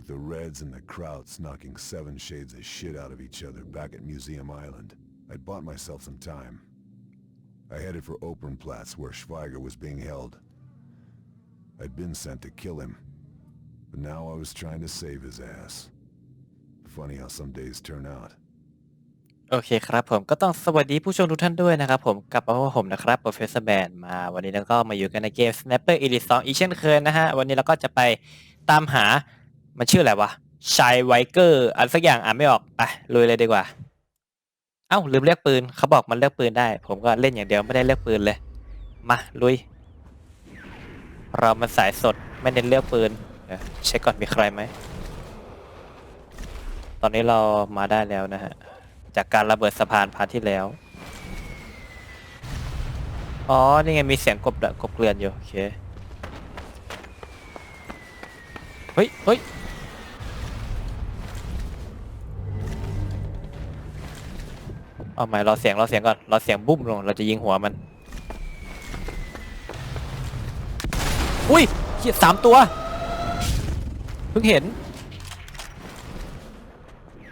With the Reds and the Krauts knocking seven shades of shit out of each other back at Museum Island, I'd bought myself some time. I headed for Opernplatz where Schweiger was being held. I'd been sent to kill him, but now I was trying to save his ass. Funny how some days turn out. โอเคครับผมก็ต้องสวัสดีผู้ชมทุกท่านด้วยนะครับผมกลับมาพบกับผมนะครับ Professor Band มาวันนี้แล้วก็มาอยู่กันในเกม Sniper Elite 2 อีกเช่นเคยนะฮะ วันนี้เราก็จะไปตามหา มันชื่ออะไรวะชายไวเกอร์อะไรสักอย่างอ่านไม่ออกไปลุยเลยดีกว่า เอ้าลืมเลือกปืนเขาบอกมันเลือกปืนได้ ผมก็เล่นอย่างเดียวไม่ได้เลือกปืนเลย มาลุย เรามันสายสดไม่เน้นเลือกปืนเช็คก่อนมีใครไหม ตอนนี้เรามาได้แล้วนะฮะ จากการระเบิดสะพานพาร์ทที่แล้ว อ๋อ นี่ไงมีเสียงกบกบเกลื่อนอยู่ โอเค เฮ้ยเฮ้ย เอาใหม่รอเสียงรอเสียงก่อนรอเสียงบุ้มลงเราจะยิงหัวมัน อุ้ยเียสามตัว เพิ่งเห็น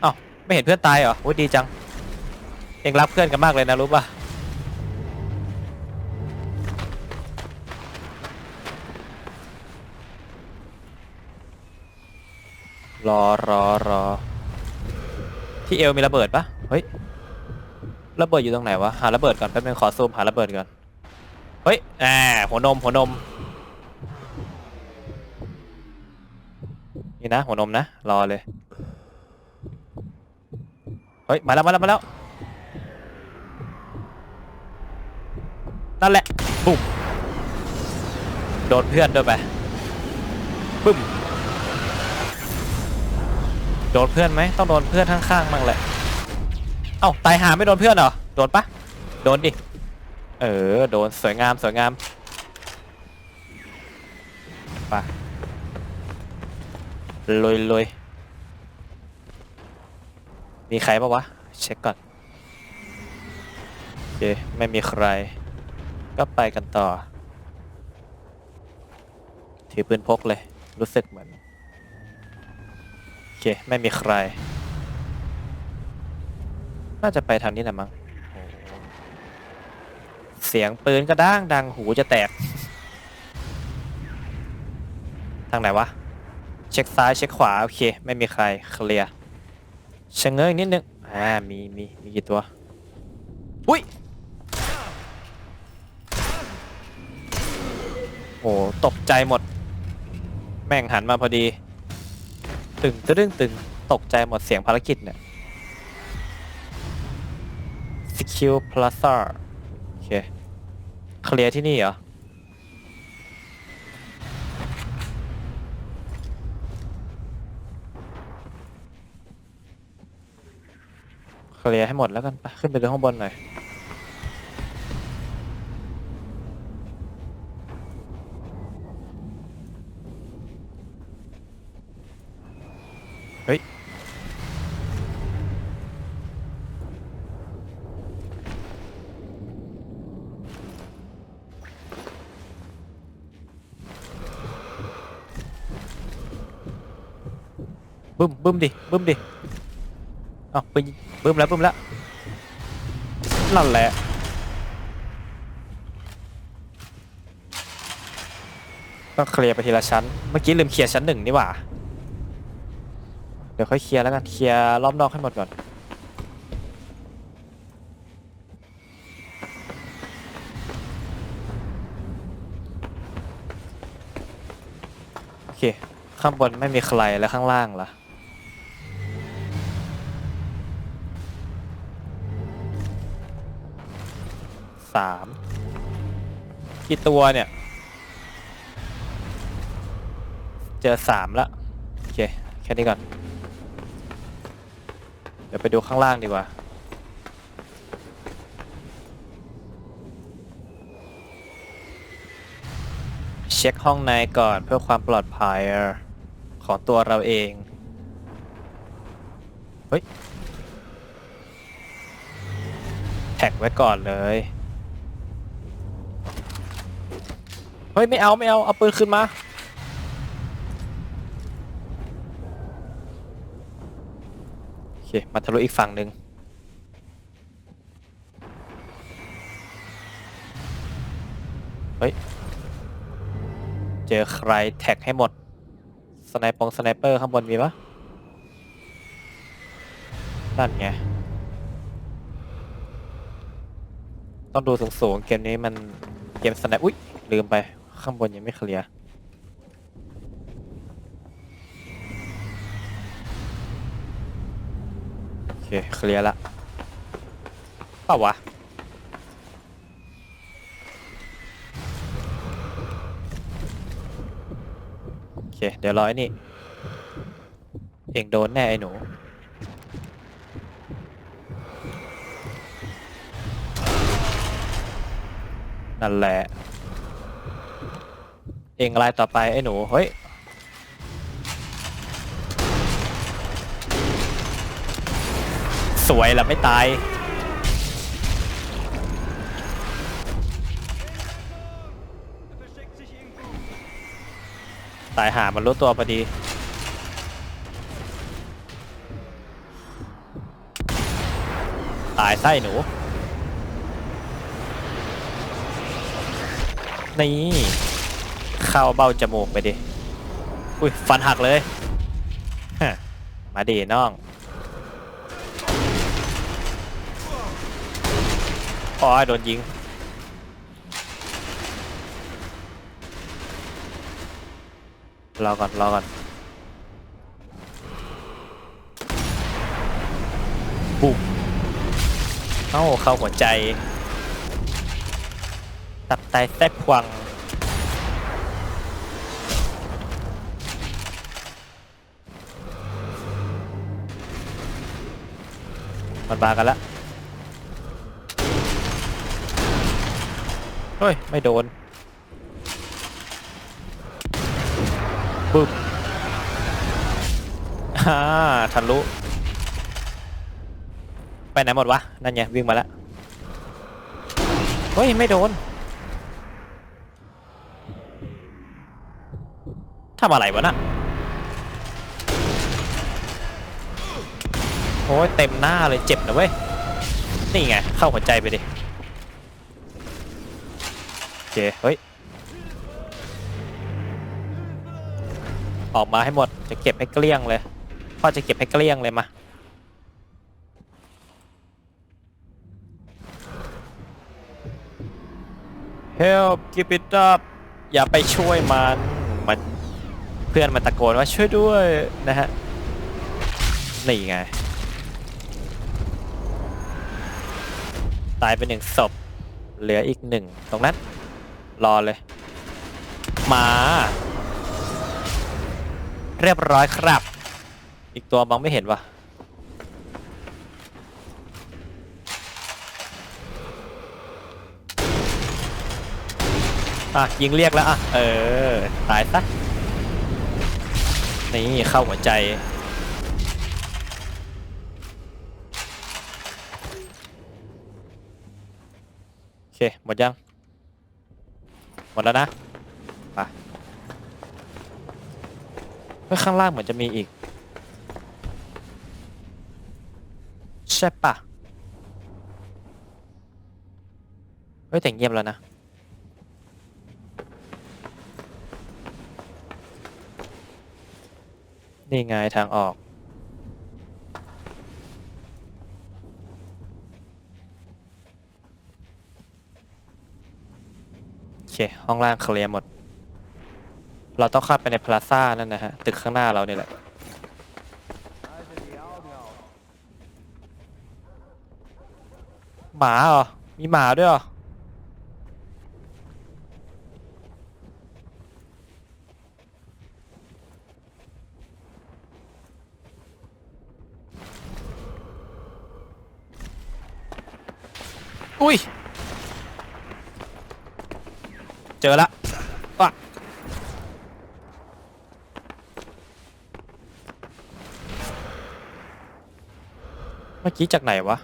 เอ้าไม่เห็นเพื่อนตายเหรอโอ้ดีจัง เองรักเพื่อนกันมากเลยนะรู้ป่ะรอรอรอที่เอวมีระเบิดปะเฮ้ย ระเบิดอยู่ตรงไหนวะ หาระเบิดก่อนแป๊บนึงขอซูมหาระเบิดก่อน เฮ้ยแหมหัวนมหัวนม นี่นะ หัวนมนะ รอเลย เฮ้ย มาแล้วมาแล้วมาแล้ว นั่นแหละ บุ้มโดนเพื่อนด้วยไปบึ้ม โดนเพื่อนไหม ต้องโดนเพื่อนข้างๆมั่งแหละ เอ้าตายหาไม่โดนเพื่อนเหรอ โดนปะโดนดิ เออ โดนสวยงามสวยงามไปลุยลุยมีใครปะวะ เช็คก่อนโอเคไม่มีใคร ก็ไปกันต่อ ถือปืนพกเลย รู้สึกเหมือน โอเค ไม่มีใคร น่าจะไปทางนี้แหละมั้งโอ้เสียงปืนก็ดังดังหูจะแตก ทางไหนวะ เช็คซ้ายเช็คขวา โอเค ไม่มีใคร เคลียร์ชะเง้ออีกนิดนึง อ่า มี มี มีกี่ตัว อุ้ย โอ้ตกใจหมด แม่งหันมาพอดี ตึงตึงตึงตกใจหมดเสียงภารกิจเนี่ย Secure Plaza โอเค เคลียร์ที่นี่เหรอ เคลียร์ให้หมดแล้วกันไปขึ้นไปดูข้างบนหน่อย เฮ้ย บึ้มบึ้มดิบึ้มดิเอ้าไปยิงบึ้มแล้วบึ้มแล้วนั่นแหละต้องเคลียร์ไปทีละชั้น เมื่อกี้ลืมเคลียร์ชั้นหนึ่งนี่หว่า เดี๋ยวค่อยเคลียร์แล้วกันเคลียร์รอบนอกให้หมดก่อนโอเค ข้างบนไม่มีใครแล้วข้างล่างล่ะ กี่ตัวเนี่ย เจอสามแล้วโอเค แค่นี้ก่อน เดี๋ยวไปดูข้างล่างดีกว่า เช็คห้องในก่อนเพื่อความปลอดภัยของตัวเราเอง เฮ้ย แท็กไว้ก่อนเลย ฮ้ยไม่เอาไม่เอาเอาปืนขึ้นมา โอเค มาทะลุอีกฝั่งหนึ่งเฮ้ย เจอใครแท็กให้หมด สไนปงสไนเปอร์ข้างบนมีปะนั่นไง ต้องดูสูงๆ เกมนี้มันเกมสไนอุ้ยลืมไป ข้างบนยังไม่เคลียร์โอเคเคลียร์ละเปล่าวะโอเคเดี๋ยวรอไอ้นี่ เองโดนแน่ไอ้หนูนั่นแหละ เองอะไรต่อไปไอ้หนู เฮ้ย สวยละไม่ตาย ตายหามันรู้ตัวพอดี ตายไส้หนู นี่ เข้าเบ้าจมูกไปดิ อุ้ยฟันหักเลย มาดีน้อง อ๋อโดนยิง รอก่อนรอก่อนบุกเอ้าเข้าหัวใจ ตับไตแทบพวัง มันบากันละเฮ้ย ไม่โดนปึ๊บอ่าทะลุ ไปไหนหมดวะ นั่นไงวิ่งมาแล้ว เฮ้ย ไม่โดนทำอะไรวะน่ะ โอ้ยเต็มหน้าเลยเจ็บนะเว้ย นี่ไง เข้าหัวใจไปดิโอเคเฮ้ย ออกมาให้หมดจะเก็บให้เกลี้ยงเลยพ่อจะเก็บให้เกลี้ยงเลยมา Help keep it up อย่าไปช่วยมันมันเพื่อนมันตะโกนว่าช่วยด้วยนะฮะนี่ไง ตายไปหนึ่งศพ เหลืออีกหนึ่งตรงนั้น รอเลย มา เรียบร้อยครับ อีกตัวมองไม่เห็นวะอะ ยิงเรียกแล้วอะ เออ ตายซะนี่เข้าหัวใจ เคหมดยัง หมดแล้วนะไปเฮ้ยข้างล่างเหมือนจะมีอีก ใช่ปะเฮ้ยแต่เงียบแล้วนะ นี่ไงทางออก โอเค ห้องล่างเคลียร์หมด เราต้องเข้าไปในพลาซ่านั่นนะฮะ ตึกข้างหน้าเราเนี่ยแหละ หมาเหรอ มีหมาด้วยเหรอ อุ้ย เจอละอะเมื่อกี้จากไหนวะ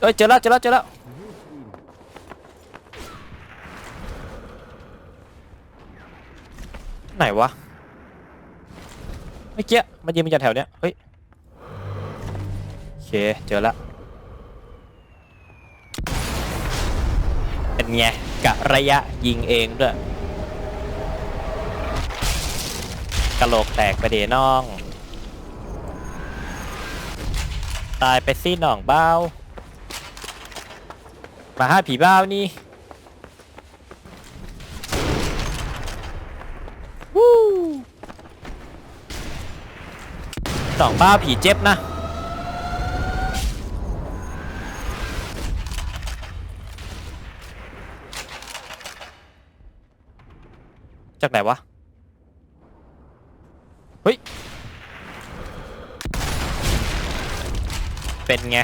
เอ้ยเจอแล้วเจอแล้วเจอแล้วไหนวะ เมื่อกี้มันยิงมาจากแถวเนี้ย เฮ้ย เค เจอละเป็นไงกะระยะยิงเองด้วยกะโหลกแตกไปเดน้อง ตายไปสิหน่องเบ้า มาห้าผีบ้าวนี่วู้หน่องบ้าผีเจ็บนะ จากไหนวะ เฮ้ย เป็นไง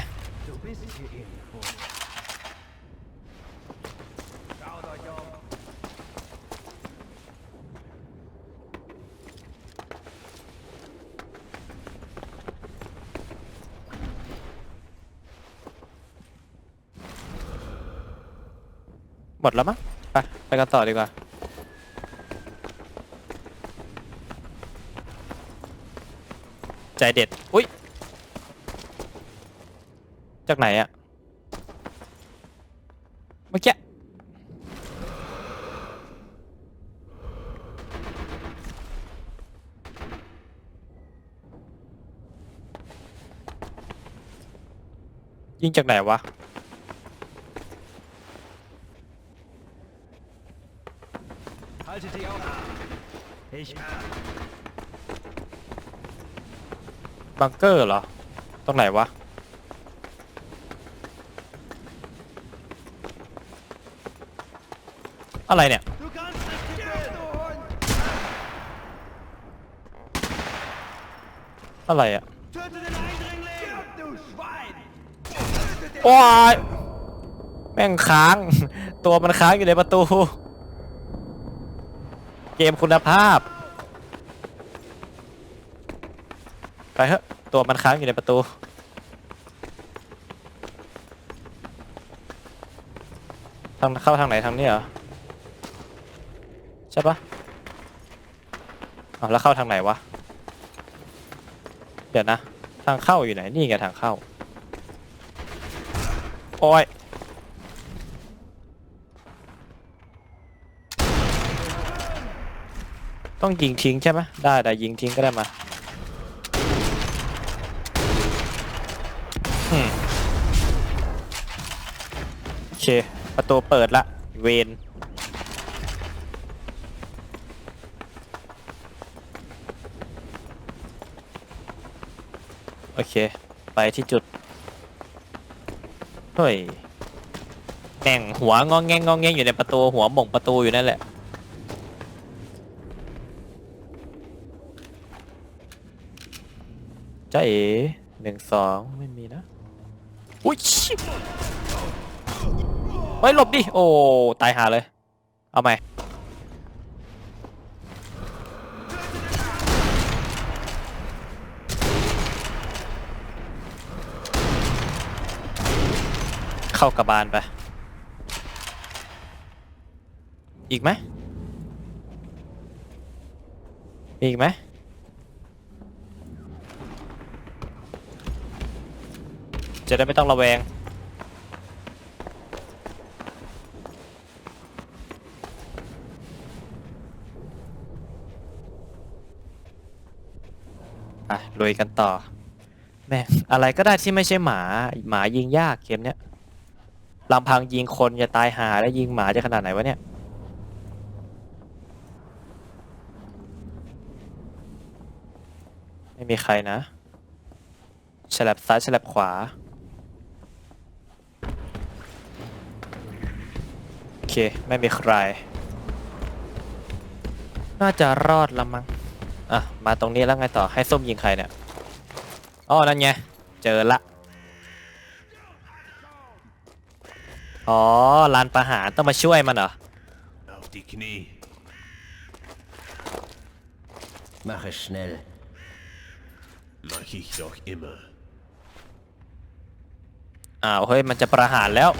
หมดแล้วมั้ง ไป ไปกันต่อดีกว่า ใจเด็ด อุ้ย จากไหนอะเมื่อกี้ยิงจากไหนวะ Haltet die Augen. Ich บังเกอร์เหรอ ตรงไหนวะ อะไรเนี่ย อะไรอะโอ้ยแม่งค้าง ตัวมันค้างอยู่ในประตู เกมคุณภาพ ไปเถอะ ตัวมันค้างอยู่ในประตู ทางเข้าทางไหนทางนี้เหรอ ใช่ปะอ๋อแล้วเข้าทางไหนวะ เดี๋ยวนะ ทางเข้าอยู่ไหน นี่ไงทางเข้า โอ้ยต้องยิงทิ้งใช่ไหมได้ได้ยิงทิ้งก็ได้มาอืมโอ เค ประตูเปิดละ เวนโอเค ไปที่จุด เฮ้ยแม่งหัวงองแงงงองแงงอยู่ในประตู หัวหม่งประตูอยู่นั่นแหละ จ้าเอ๋หนึ่งสองไม่มีนะ อุ้ย ฮ้ยหลบดิ โอ้ ตายหาเลย เอาใหมเข้ากระบาลไป อีกไหมอีกไหมจะได้ไม่ต้องระแวง ไปลุยกันต่อ แม่งอะไรก็ได้ที่ไม่ใช่หมา หมายิงยากเกมเนี้ยลำพังยิงคนจะตายหาแล้วยิงหมาจะขนาดไหนวะเนี่ย ไม่มีใครนะฉลับซ้ายฉลับขวา โอเค ไม่มีใคร น่าจะรอดละมั้ง อะ มาตรงนี้แล้วไงต่อให้ส้มยิงใครเนี่ยอ๋อนั่นไง เจอละ อ๋อลานประหารต้องมาช่วยมันเหรอ Auf die Knie. Mach es schnell. Mach ich doch immer. อ้าวเฮ้ยมันจะประหารแล้ว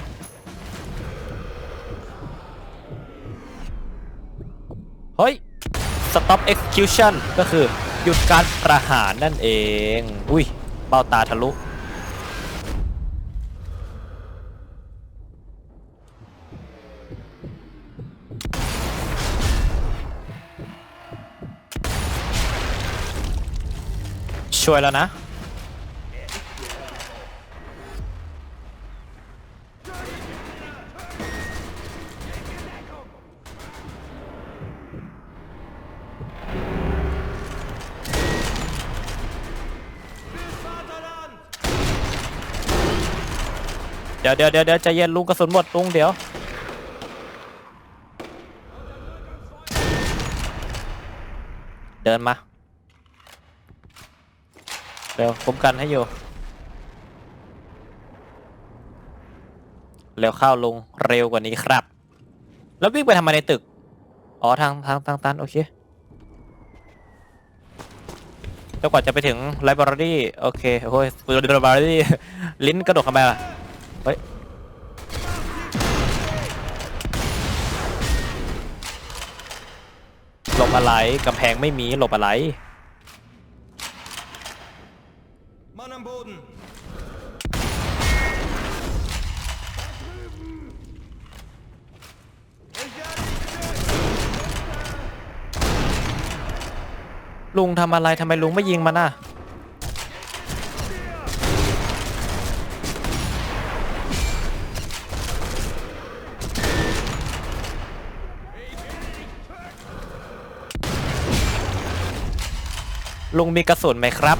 เฮ้ย stop execution ก็คือหยุดการประหารนั่นเอง อุ้ยเบ้าตาทะลุ ช่วยแล้วนะ ยวเดี๋ยวเดี๋ยวเดี๋ยวใจเย็นลุงกระสุนหมดลุงเดี๋ยวเดินมาเร็วคุ้มกันให้อยู่เร็วเข้าลุงเร็วกว่านี้ครับ แล้ววิ่งไปทำไมในตึก อ๋อทางทางทางตันโอเคจนกว่าจะไปถึงไลบรารีโอเคโอ้ยไลบรารีลิ้นกระดกทำไมล่ะ เฮ้ยหลบอะไรกำแพงไม่มีหลบอะไร Mann am Boden! ลุงทำอะไรทำไมลุงไม่ยิงมันน่ะ ลุงมีกระสุนไหมครับ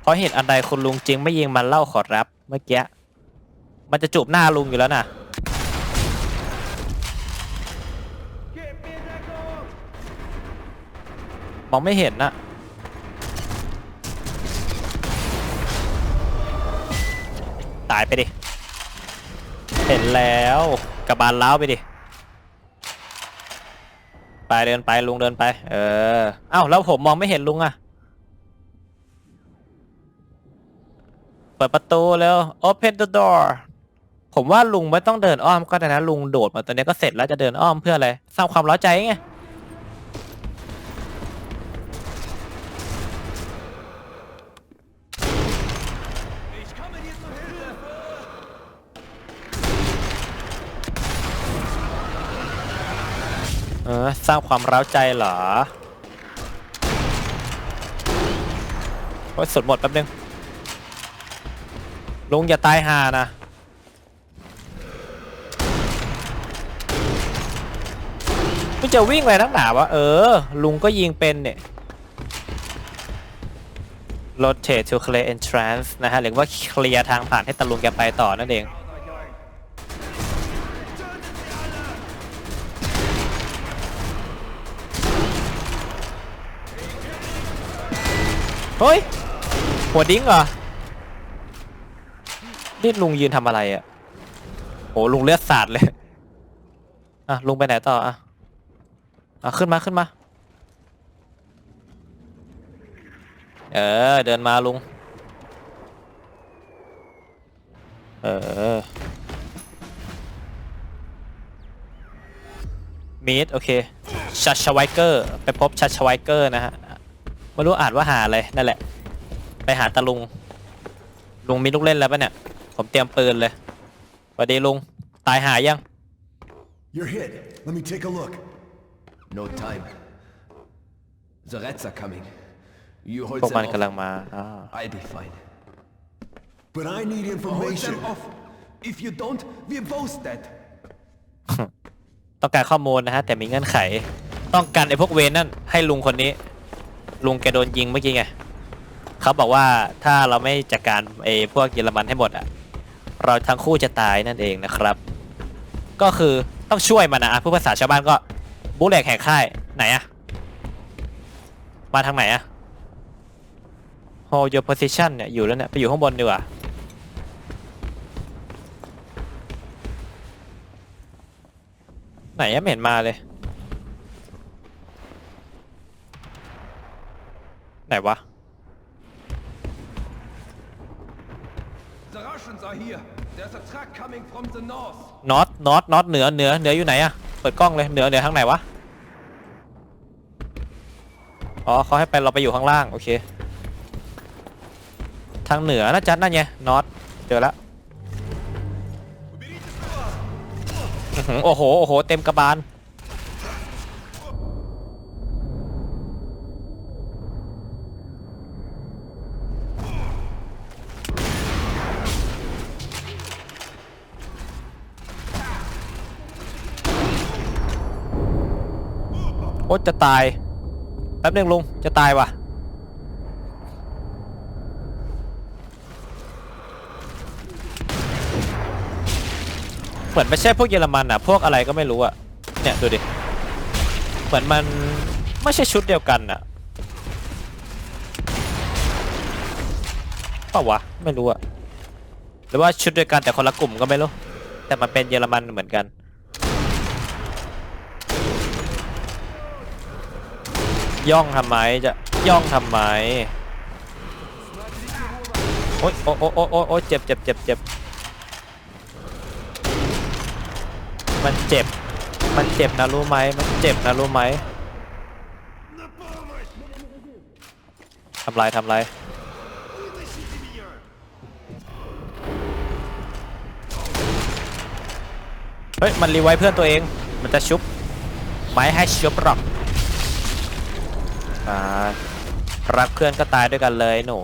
เพราะเหตุอันใดคุณลุงจึงไม่ยิงมันเล่าขอรับ เมื่อกี้ มันจะจูบหน้าลุงอยู่แล้วน่ะ มองไม่เห็นนะตายไปดิ เห็นแล้วกระบาลล้าไปดิ ไปเดินไปลุงเดินไป เออเอ้าแล้วผมมองไม่เห็นลุงอะเปิดประตูแล้ว open the door ผมว่าลุงไม่ต้องเดินอ้อมก็ได้นะลุงโดดมาตอนนี้ก็เสร็จแล้วจะเดินอ้อมเพื่ออะไรสร้างความร้อใจไง Ich komme dir zu Hilfe! เออส ร้างความร้าวใจเหรอโอ้ยสดหมดแป๊บนึง ลุงอย่าตายหานะมันจะวิ่งไปทั้งหนาวะ เออ ลุงก็ยิงเป็นเนี่ย rotate to clear entrance นะฮะ หรือว่าเคลียร์ทางผ่านให้ตะลุงแกไปต่อนั่นเอง เฮ้ย หัวดิ้งเหรอ นี่ลุงยืนทำอะไรอะ่ะโหลุงเลือดสาดเลย อะ ลุงไปไหนต่ออะ อะ ขึ้นมาขึ้นมา เออ เดินมาลุง เออมีดโอเคชัชชไวเกอร์ ไปพบชัชชไวเกอร์นะฮะ ไม่รู้อ่านว่าหาอะไรนั่นแหละ ไปหาตาลุง ลุงมีลูกเล่นแล้วปะเนี่ย ผมเตรียมปืนเลยสวัสดีลุง ตายหายัง You're hit. Let me take a look. No time. The rats are coming. You hold พวก them มันกำลัง off. มาอ่า I'll be fine. But I need Hold information. them off. If you don't, we're both dead. ต้องการข้อมูลนะฮะแต่มีเงื่อนไข ต้องการไอ้พวกเวนนั่นให้ลุงคนนี้ ลุงแกโดนยิงเมื่อกี้ไงเขาบอกว่าถ้าเราไม่จัดการไอ้พวกเยอรมันให้หมดอะ เราทั้งคู่จะตายนั่นเองนะครับ ก็คือต้องช่วยมันนะอะผู้ภาษาชาวบ้านก็บูแหลกแหกค่ายไหนอะมาทางไหนอะ hold your position เนี่ยอยู่แล้วเนี่ยไปอยู่ข้างบนดีกว่าไหนอะไม่เห็นมาเลย ไหนวะน็อตน็อตน็อตเหนือเหนือเหนืออยู่ไหนอะเปิดกล้องเลยเหนือเหนือทางไหนวะ อ๋อเขาให้ไปเราไปอยู่ข้างล่าง โอเค ทางเหนือนะจัดนั่นไงน็อตเจอแล้วโอ้โห โอ้โห เต็มกระบาล โอ๊ยจะตาย แป๊บนึงลุง จะตายว่ะ เหมือนไม่ใช่พวกเยอรมันอะ พวกอะไรก็ไม่รู้อะ เนี่ย ดูดิ เหมือนมันไม่ใช่ชุดเดียวกันอะเปล่าวะ ไม่รู้อะ หรือว่าชุดเดียวกันแต่คนละกลุ่มก็ไม่รู้ แต่มันเป็นเยอรมันเหมือนกัน ย่องทำไมจะย่องทำไมโอ๊ยโอ๊ยโอ๊ยโอ๊ยโอ๊ยเจ็บเจ็บเจ็บเจ็บมันเจ็บ มันเจ็บนะรู้ไหมมันเจ็บนะรู้ไหมทำไรทำไรเฮ้ย มันรีไวท์เพื่อนตัวเอง มันจะชุบ ไม้ให้ชุบหรอก รักเพื่อนก็ตายด้วยกันเลยหนู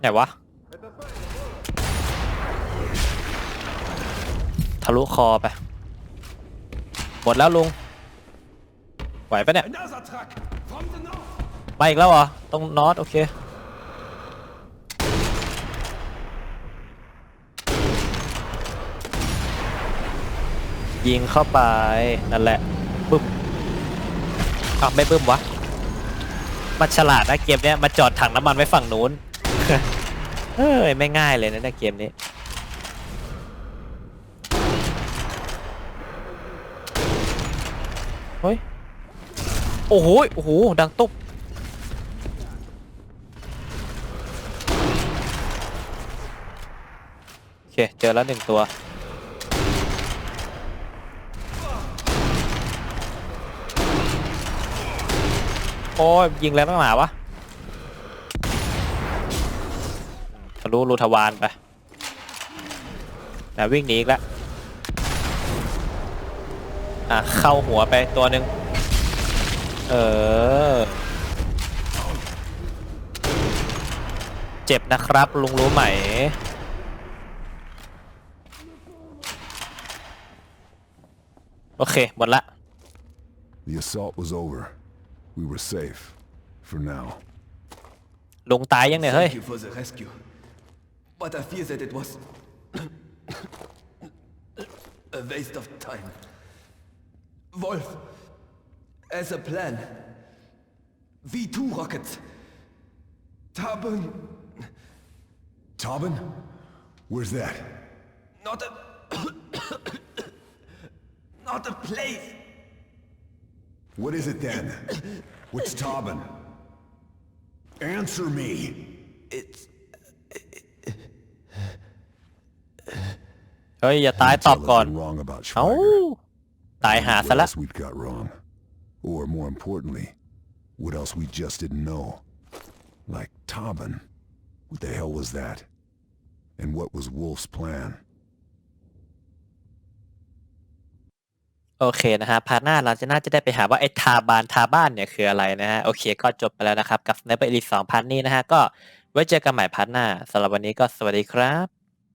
ไหนวะ ทะลุคอไป หมดแล้วลุง ไหวปะเนี่ย Another truck! From the north! ไปอีกแล้วเหรอ ตรงนอตโอเค ยิงเข้าไป นั่นแหละ บึ้มอ้าวไม่บึ้มวะ มันฉลาดนะเกมเนี้ยมาจอดถังน้ำมันไว้ฝั่งนู้น เฮ้ยไม่ง่ายเลยนะในเกมนี้ เฮ้ย โอ้โห โอ้โห ดังตุ๊บโอเค เจอแล้วหนึ่งตัว โอ้ยยิงแรงตั้งหนาวะทะลุรูทวารไปนะวิ่งหนีอีกแล้วอะเข้าหัวไปตัวหนึ่งเออ เจ็บนะครับ ลุงรู้ไหม โอเค หมดละ The assault was over. We were safe. For now. ลุงตายยังเนี่ย เฮ้ย Thank you for the rescue. But I fear that it was a waste of time. Wolf, as a plan, V2 rockets. Tarbin, Tobin? Where's that? not a not a place. What is it then? What's Tobin? Answer me. It's เฮ้ย อย่าตายตอบ Tell us ก่อน we're wrong about เอ้า Schweiger. ตายหาซะ What ละ else we'd got wrong. Or more importantly, what else we just didn't know. Like Tobin. What the hell was that? And what was Wolf's plan? โอเคนะฮะพาร์ทหน้าเราจะน่าจะได้ไปหาว่าไอ้ทาบานทาบ้านเนี่ยคืออะไรนะฮะ โอเคก็จบไปแล้วนะครับ กับ Sniper Elite 2พาร์ทนี้นะฮะ ก็ไว้เจอกันใหม่พาร์ทหน้าสำหรับวันนี้ก็สวัสดีครับ